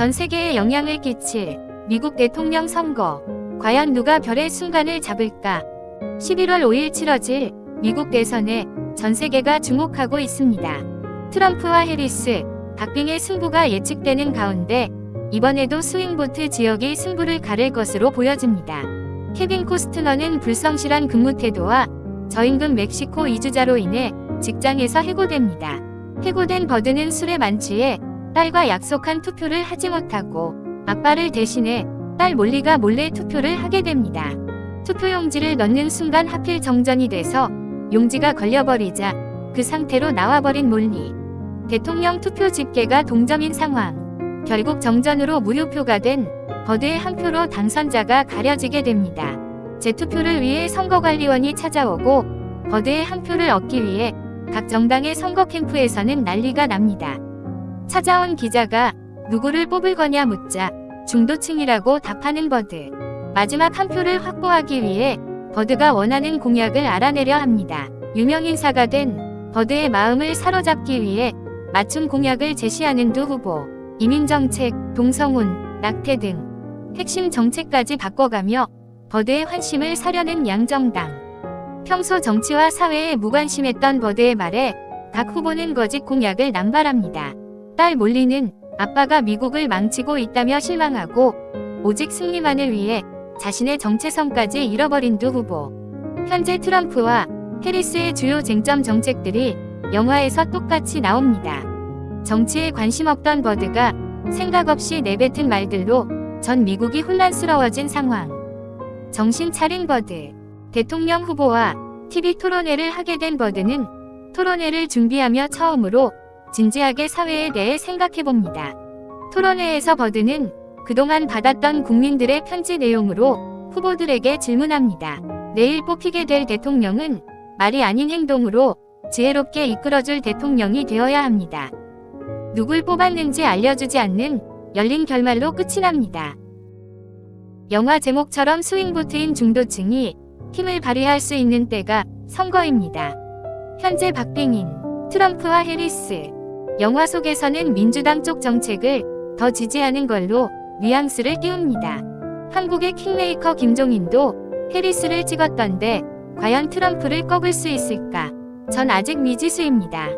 전 세계에 영향을 끼칠 미국 대통령 선거. 과연 누가 별의 순간을 잡을까? 11월 5일 치러질 미국 대선에 전 세계가 주목하고 있습니다. 트럼프와 해리스, 박빙의 승부가 예측되는 가운데 이번에도 스윙보트 지역이 승부를 가를 것으로 보여집니다. 케빈 코스트너는 불성실한 근무 태도와 저임금 멕시코 이주자로 인해 직장에서 해고됩니다. 해고된 버드는 술에 만취해 딸과 약속한 투표를 하지 못하고 아빠를 대신해 딸 몰리가 몰래 투표를 하게 됩니다. 투표용지를 넣는 순간 하필 정전이 돼서 용지가 걸려버리자 그 상태로 나와버린 몰리. 대통령 투표 집계가 동점인 상황. 결국 정전으로 무효표가 된 버드의 한 표로 당선자가 가려지게 됩니다. 재투표를 위해 선거관리원이 찾아오고 버드의 한 표를 얻기 위해 각 정당의 선거 캠프에서는 난리가 납니다. 찾아온 기자가 누구를 뽑을 거냐 묻자 중도층이라고 답하는 버드. 마지막 한 표를 확보하기 위해 버드가 원하는 공약을 알아내려 합니다. 유명인사가 된 버드의 마음을 사로잡기 위해 맞춤 공약을 제시하는 두 후보. 이민정책, 동성혼, 낙태 등 핵심 정책까지 바꿔가며 버드의 환심을 사려는 양정당. 평소 정치와 사회에 무관심했던 버드의 말에 각 후보는 거짓 공약을 남발합니다. 딸 몰리는 아빠가 미국을 망치고 있다며 실망하고 오직 승리만을 위해 자신의 정체성까지 잃어버린 두 후보. 현재 트럼프와 해리스의 주요 쟁점 정책들이 영화에서 똑같이 나옵니다. 정치에 관심 없던 버드가 생각 없이 내뱉은 말들로 전 미국이 혼란스러워진 상황. 정신 차린 버드. 대통령 후보와 TV 토론회를 하게 된 버드는 토론회를 준비하며 처음으로 진지하게 사회에 대해 생각해 봅니다. 토론회에서 버드는 그동안 받았던 국민들의 편지 내용으로 후보들에게 질문합니다. 내일 뽑히게 될 대통령은 말이 아닌 행동으로 지혜롭게 이끌어줄 대통령이 되어야 합니다. 누굴 뽑았는지 알려주지 않는 열린 결말로 끝이 납니다. 영화 제목처럼 스윙보트인 중도층이 힘을 발휘할 수 있는 때가 선거입니다. 현재 박빙인 트럼프와 해리스. 영화 속에서는 민주당 쪽 정책을 더 지지하는 걸로 뉘앙스를 띄웁니다. 한국의 킹메이커 김종인도 해리스를 찍었던데 과연 트럼프를 꺾을 수 있을까? 전 아직 미지수입니다.